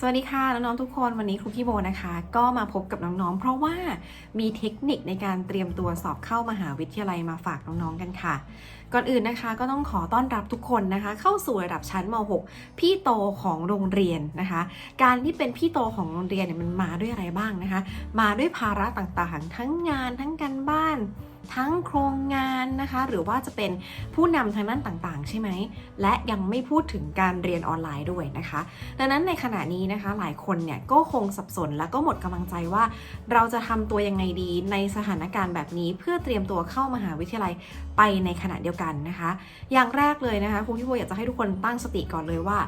สวัสดีค่ะน้องๆทุกคนวันนี้ครูพี่โบนะคะ ก็มาพบกับน้องๆ เพราะว่ามีเทคนิคในการเตรียมตัวสอบเข้ามหาวิทยาลัยมาฝากน้องๆกันค่ะ ก่อนอื่นนะคะก็ต้องขอต้อนรับทุกคนนะคะ เข้าสู่ระดับชั้นม .6 พี่โตของโรงเรียนนะคะ การที่เป็นพี่โตของโรงเรียนเนี่ยมันมาด้วยอะไรบ้างนะคะ มาด้วยภาระต่างๆ ทั้งงานทั้งการบ้าน ทั้งโครงงานนะคะ หรือว่าจะเป็นผู้นำทางด้านต่างๆ ใช่ไหม และยังไม่พูดถึงการเรียนออนไลน์ด้วยนะคะ ดังนั้นในขณะนี้นะคะ หลายคนเนี่ยก็คงสับสนแล้วก็หมดกำลังใจว่า เราจะทำตัวยังไงดีในสถานการณ์แบบนี้ เพื่อเตรียมตัวเข้ามหาวิทยาลัยไปในขณะเดียวกันนะคะ อย่างแรกเลยนะคะครูพี่โบอยากจะให้ทุกคนตั้งสติก่อนเลยว่า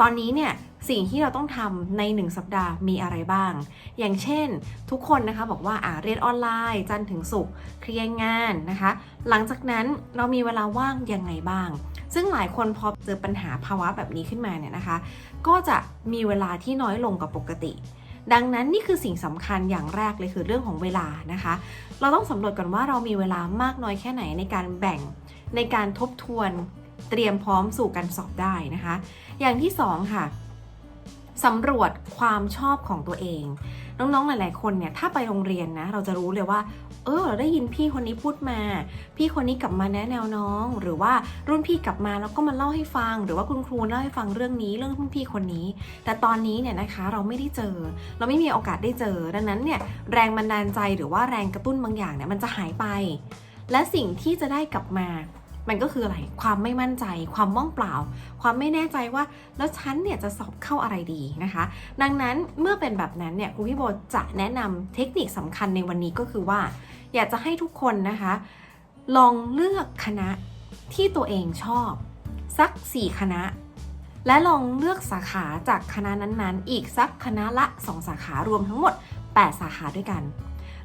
ตอนนี้เนี่ย สิ่งที่เราต้องทำใน 1 สัปดาห์มีอะไรบ้าง อย่างเช่น ทุกคนนะคะบอกว่าอ่าเรียนออนไลน์ จันทร์ถึงศุกร์เคลียร์งานนะคะ หลังจากนั้นเรามีเวลาว่างยังไงบ้าง ซึ่งหลายคนพอเจอปัญหาภาวะแบบนี้ขึ้นมาเนี่ยนะคะ ก็จะมีเวลาที่น้อยลงกว่าปกติดังนั้นนี่คือสิ่งสำคัญอย่างแรกเลยคือเรื่องของเวลานะคะ เราต้องสำรวจก่อนว่าเรามีเวลามากน้อยแค่ไหนในการแบ่งในการทบทวนเตรียมพร้อมสู่การสอบได้นะคะ อย่างที่สองค่ะ สำรวจความชอบของตัวเอง น้องๆ หลาย ๆ คนเนี่ยถ้าไปโรงเรียนนะ เราจะรู้เลยว่า เออ เราได้ยินพี่คนนี้พูดมา พี่คนนี้กลับมาแนะแนวน้อง หรือว่ารุ่นพี่กลับมาแล้วก็มาเล่าให้ฟัง หรือว่าคุณครูเล่าให้ฟังเรื่องนี้เรื่องรุ่นพี่คนนี้ แต่ตอนนี้เนี่ยนะคะเราไม่ได้เจอ เราไม่มีโอกาสได้เจอ ดังนั้นเนี่ยแรงบันดาลใจหรือว่าแรงกระตุ้นบางอย่างเนี่ยมันจะหายไป และสิ่งที่จะได้กลับมา มันก็คืออะไร ความไม่มั่นใจ ความว่างเปล่า ความไม่แน่ใจว่า แล้วฉันเนี่ยจะสอบเข้าอะไรดีนะคะ ดังนั้นเมื่อเป็นแบบนั้นเนี่ยครูพี่โบจะแนะนำเทคนิคสำคัญในวันนี้ก็คือว่า อยากจะให้ทุกคนนะคะ ลองเลือกคณะที่ตัวเองชอบ สัก 4 คณะ และลองเลือกสาขาจากคณะนั้นๆ อีกสักคณะละ 2 สาขารวมทั้งหมด 8 สาขาด้วยกัน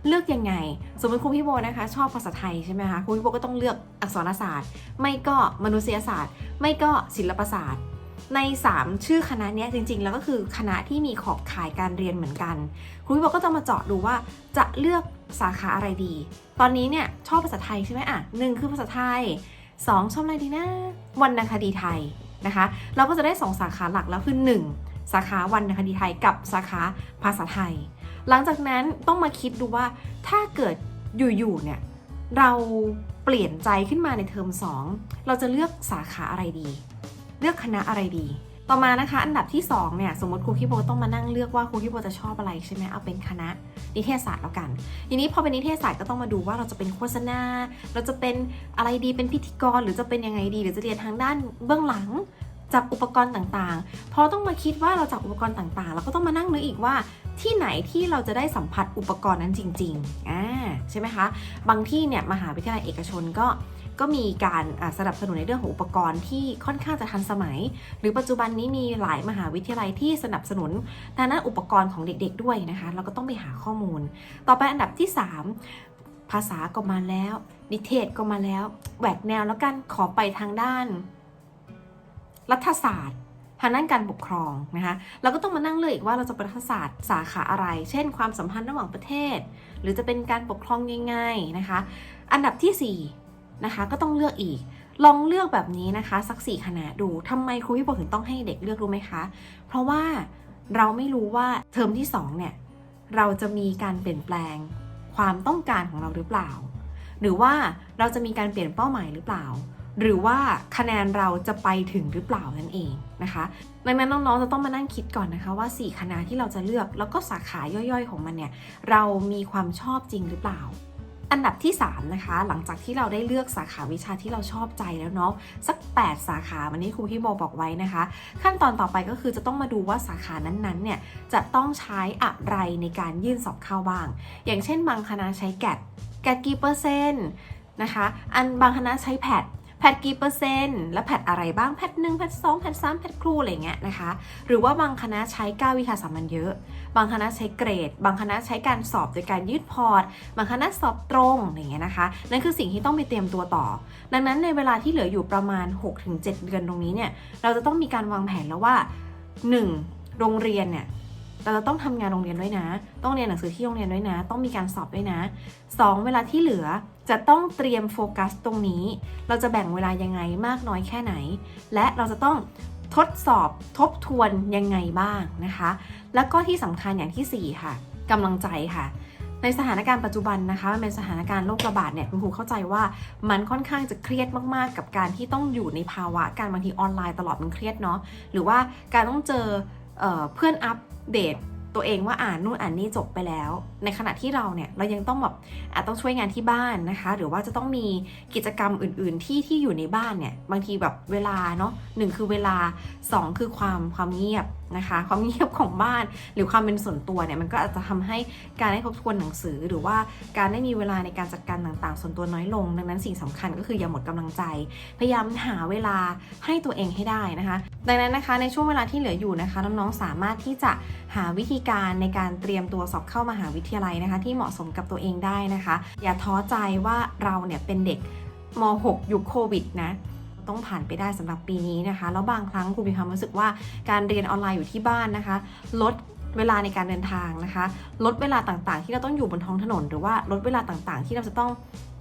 เลือกยังไง สมมติครูพี่โบนะคะ ชอบภาษาไทยใช่ไหมคะครูพี่โบก็ต้องเลือกอักษรศาสตร์ ไม่ก็มนุษยศาสตร์ ไม่ก็ศิลปศาสตร์ ใน 3 ชื่อคณะนี้จริง ๆ แล้วก็คือคณะที่มีขอบข่ายการเรียนเหมือนกันครูพี่โบก็จะมาเจาะดูว่าจะเลือกสาขาอะไรดี ตอนนี้เนี่ยชอบภาษาไทยใช่ไหมอะหนึ่งคือภาษาไทย 2 ชอบอะไรดีนะวรรณคดีไทยนะคะ เราก็จะได้ 2 สาขาหลักแล้วคือ 1 สาขาวรรณคดีไทยกับสาขาภาษาไทย หลังจากนั้นต้องมาคิดดูว่าถ้าเกิดอยู่ๆเนี่ยเราเปลี่ยนใจขึ้นมาในเทอม 2 เราจะเลือกสาขาอะไรดี เลือกคณะอะไรดี ต่อมานะคะอันดับที่2เนี่ยสมมติครูพี่โบต้องมานั่งเลือกว่าครูพี่โบจะชอบอะไรใช่ไหมเอาเป็นคณะนิเทศศาสตร์แล้วกัน ทีนี้พอเป็นนิเทศศาสตร์ก็ต้องมาดูว่าเราจะเป็นโฆษณา เราจะเป็นอะไรดีเป็นพิธีกร หรือจะเป็นยังไงดี หรือจะเรียนทางด้านเบื้องหลัง จับอุปกรณ์ต่างๆ พอต้องมาคิดว่าเราจับอุปกรณ์ต่างๆ เราก็ต้องมานั่งนึกอีกว่าที่ไหนที่เราจะได้สัมผัสอุปกรณ์นั้นจริงๆอ่าใช่ไหมคะ บางที่เนี่ยมหาวิทยาลัยเอกชนก็ก็มีการสนับสนุนในเรื่องของอุปกรณ์ที่ค่อนข้างจะทันสมัย หรือปัจจุบันนี้มีหลายมหาวิทยาลัยที่สนับสนุนทางด้านอุปกรณ์ของเด็ก ๆ ด้วยนะคะ เราก็ต้องไปหาข้อมูล ต่อไปอันดับที่ 3 ภาษาก็มาแล้ว นิเทศก็มาแล้วแหวกแนวแล้วกันขอไปทางด้าน รัฐศาสตร์ทางด้านการปกครองนะคะเราก็ต้องมานั่งเลือกอีกว่าเราจะเป็นรัฐศาสตร์สาขาอะไร เช่น ความสัมพันธ์ระหว่างประเทศ หรือจะเป็นการปกครองง่ายๆนะคะ อันดับที่4นะคะก็ต้องเลือกอีก ลองเลือกแบบนี้นะคะสักสี่คณะดูทำไมครูพี่โบถึงต้องให้เด็กเลือกรู้ไหมคะ เพราะว่าเราไม่รู้ว่าเทอมที่2เนี่ยเราจะมีการเปลี่ยนแปลงความต้องการของเราหรือเปล่า หรือว่าเราจะมีการเปลี่ยนเป้าหมายหรือเปล่า หรือว่าคะแนนเราจะไปถึงหรือเปล่านั่นเองนะคะดังนั้นน้องๆจะต้องมานั่งคิดก่อนนะคะว่า 4 คณะที่เราจะเลือกแล้วก็สาขาย่อยๆ ของมันเนี่ยเรามีความชอบจริงหรือเปล่า อันดับที่ 3 นะคะ หลังจากที่เราได้เลือกสาขาวิชาที่เราชอบใจแล้วเนาะสัก 8 สาขาวันนี้ครูพี่โบบอกไว้นะคะ ขั้นตอนต่อไปก็คือจะต้องมาดูว่าสาขานั้นๆเนี่ยจะต้องใช้อะไรในการยื่นสอบเข้าบ้าง อย่างเช่นบางคณะใช้แกดแกดกี่เปอร์เซ็นต์นะคะ อันบางคณะใช้แพด พทกี่เปอร์เซ็นต์และแพทอะไรบ้างแพทหนึ่งแพทสองแพทสามแพทครูอะไรเงี้ยนะคะ หรือว่าบางคณะใช้9วิชาสามัญเยอะ บางคณะใช้เกรด บางคณะใช้การสอบโดยการยืดพอร์ต บางคณะสอบตรงอย่างเงี้ยนะคะนั่นคือสิ่งที่ต้องไปเตรียมตัวต่อ ดังนั้นในเวลาที่เหลืออยู่ประมาณ 6-7 เดือนตรงนี้เนี่ยเราจะต้องมีการวางแผนแล้วว่า 1. โรงเรียนเนี่ย เราจะต้องทำงานโรงเรียนด้วยนะ ต้องเรียนหนังสือที่โรงเรียนด้วยนะ ต้องมีการสอบด้วยนะ 2. เวลาที่เหลือจะต้องเตรียมโฟกัสตรงนี้ เราจะแบ่งเวลายังไงมากน้อยแค่ไหน และเราจะต้องทดสอบทบทวนยังไงบ้างนะคะ แล้วก็ที่สำคัญอย่างที่ 4 ค่ะกำลังใจค่ะในสถานการณ์ปัจจุบันนะคะมันเป็นสถานการณ์โรคระบาดเนี่ยคุณครูเข้าใจว่ามันค่อนข้างจะเครียดมากๆ กับการที่ต้องอยู่ในภาวะการบางทีออนไลน์ตลอดมันเครียดเนาะหรือว่าการต้องเจอ เเพื่อนอัปเดตตัวเองว่าอ่านนู่นอ่านนี่จบไปแล้ว ในขณะที่เราเนี่ยเรายังต้องแบบอาจต้องช่วยงานที่บ้านนะคะ หรือว่าจะต้องมีกิจกรรมอื่น ๆ ที่ที่อยู่ในบ้านเนี่ยบางทีแบบเวลาเนาะหนึ่งคือเวลาสองคือความความเงียบนะคะ ความเงียบของบ้านหรือความเป็นส่วนตัวเนี่ยมันก็อาจจะทำให้การได้ทบทวนหนังสือ หรือว่าการได้มีเวลาในการจัดการต่างๆ ส่วนตัวน้อยลง ดังนั้นสิ่งสำคัญก็คืออย่าหมดกำลังใจ พยายามหาเวลาให้ตัวเองให้ได้นะคะ ดังนั้นนะคะในช่วงเวลาที่เหลืออยู่นะคะน้องๆสามารถที่จะหาวิธีการในการเตรียมตัวสอบเข้ามหาวิทยาลัยนะคะ ที่เหมาะสมกับตัวเองได้นะคะ อย่าท้อใจว่าเราเนี่ยเป็นเด็กม .6 ยุคโควิดนะ ต้องผ่านไปได้สำหรับปีนี้นะคะ แล้วบางครั้งครูมีความรู้สึกว่าการเรียนออนไลน์อยู่ที่บ้านนะคะ ลดเวลาในการเดินทางนะคะ ลดเวลาต่างๆ ที่เราต้องอยู่บนท้องถนน หรือว่าลดเวลาต่างๆ ที่เราจะต้อง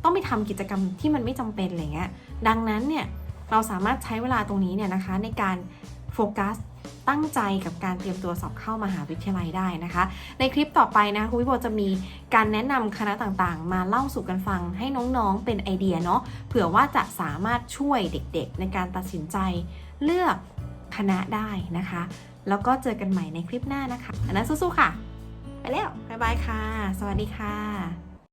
ต้องไปทำกิจกรรมที่มันไม่จำเป็นอะไรเงี้ยดังนั้นเนี่ยเราสามารถใช้เวลาตรงนี้เนี่ยนะคะในการโฟกัส ตั้งใจกับการเตรียมตัวสอบเข้ามหาวิทยาลัยได้นะคะ ในคลิปต่อไปนะคะครูวิโบจะมีการแนะนำคณะต่างๆ มาเล่าสู่กันฟังให้น้องๆเป็นไอเดียเนาะเผื่อว่าจะสามารถช่วยเด็กๆ ในการตัดสินใจเลือกคณะได้นะคะ แล้วก็เจอกันใหม่ในคลิปหน้านะคะอันนั้นสู้ๆค่ะ ไปแล้ว บ๊ายบายค่ะ สวัสดีค่ะ